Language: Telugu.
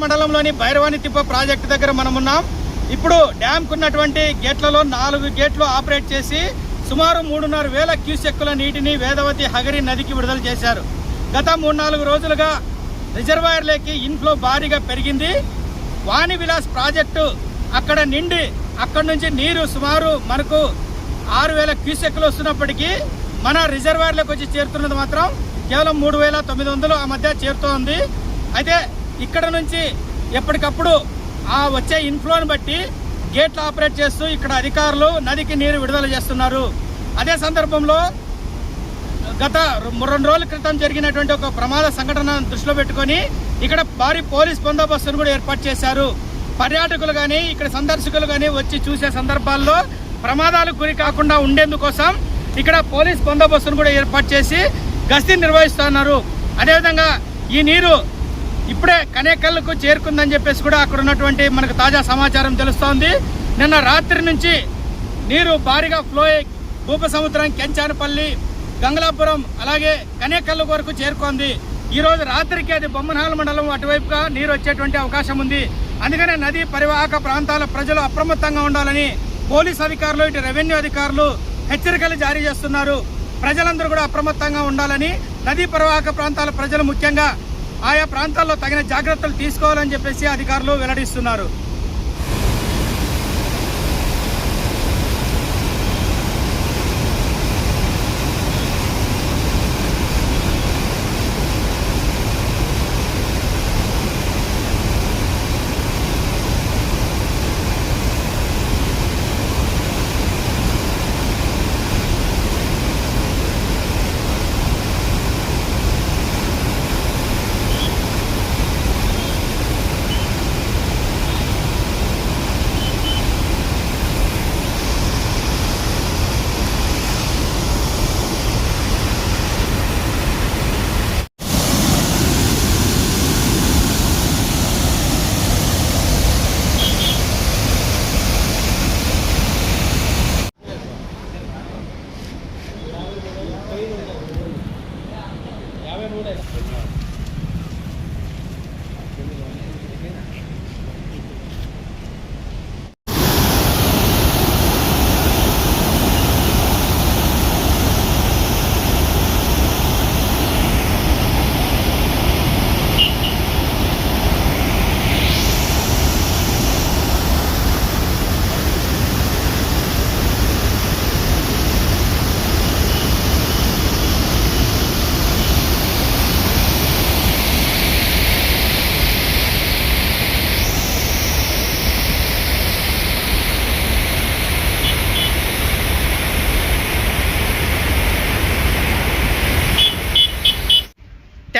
మండలంలోని భైరవాణి తిప్ప ప్రాజెక్టు దగ్గర మనం ఉన్నాం ఇప్పుడు డ్యాంకు ఉన్నటువంటి గేట్లలో నాలుగు గేట్లు ఆపరేట్ చేసి సుమారు మూడున్నర వేల క్యూసెక్కుల నీటిని వేదవతి హగరి నదికి విడుదల చేశారు. గత మూడు నాలుగు రోజులుగా రిజర్వాయర్లోకి ఇన్ఫ్లో భారీగా పెరిగింది. వాణి విలాస్ ప్రాజెక్టు అక్కడ నిండి అక్కడ నుంచి నీరు సుమారు మనకు ఆరు వేల క్యూసెక్కులు వస్తున్నప్పటికీ మన రిజర్వాయర్లోకి వచ్చి చేరుతున్నది మాత్రం కేవలం మూడు వేల తొమ్మిది వందలు ఆ మధ్య చేరుతోంది. అయితే ఇక్కడ నుంచి ఎప్పటికప్పుడు ఆ వచ్చే ఇన్ఫ్లోని బట్టి గేట్లు ఆపరేట్ చేస్తూ ఇక్కడ అధికారులు నదికి నీరు విడుదల చేస్తున్నారు. అదే సందర్భంలో గత రెండు రోజుల క్రితం జరిగినటువంటి ఒక ప్రమాద సంఘటన దృష్టిలో పెట్టుకొని ఇక్కడ భారీ పోలీస్ బందోబస్తును కూడా ఏర్పాటు చేశారు. పర్యాటకులు కానీ ఇక్కడ సందర్శకులు కానీ వచ్చి చూసే సందర్భాల్లో ప్రమాదాలకు గురి కాకుండా ఉండేందుకోసం ఇక్కడ పోలీస్ బందోబస్తును కూడా ఏర్పాటు చేసి గస్తీ నిర్వహిస్తున్నారు. అదేవిధంగా ఈ నీరు ఇప్పుడే కనేకల్కు చేరుకుందని చెప్పేసి కూడా అక్కడ ఉన్నటువంటి మనకు తాజా సమాచారం తెలుస్తోంది. నిన్న రాత్రి నుంచి నీరు భారీగా ఫ్లో అయ్యి భూప సముద్రం కెంచానపల్లి గంగలాపురం అలాగే కనేకల్లు వరకు చేరుకుంది. ఈరోజు రాత్రికి అది బొమ్మనహాల మండలం అటువైపుగా నీరు వచ్చేటువంటి అవకాశం ఉంది. అందుకనే నదీ పరివాహక ప్రాంతాల ప్రజలు అప్రమత్తంగా ఉండాలని పోలీస్ అధికారులు ఇటు రెవెన్యూ అధికారులు హెచ్చరికలు జారీ చేస్తున్నారు. ప్రజలందరూ కూడా అప్రమత్తంగా ఉండాలని నదీ పరివాహక ప్రాంతాల ప్రజలు ముఖ్యంగా ఆయా ప్రాంతాల్లో తగిన జాగ్రత్తలు తీసుకోవాలని చెప్పేసి అధికారులు వెల్లడిస్తున్నారు.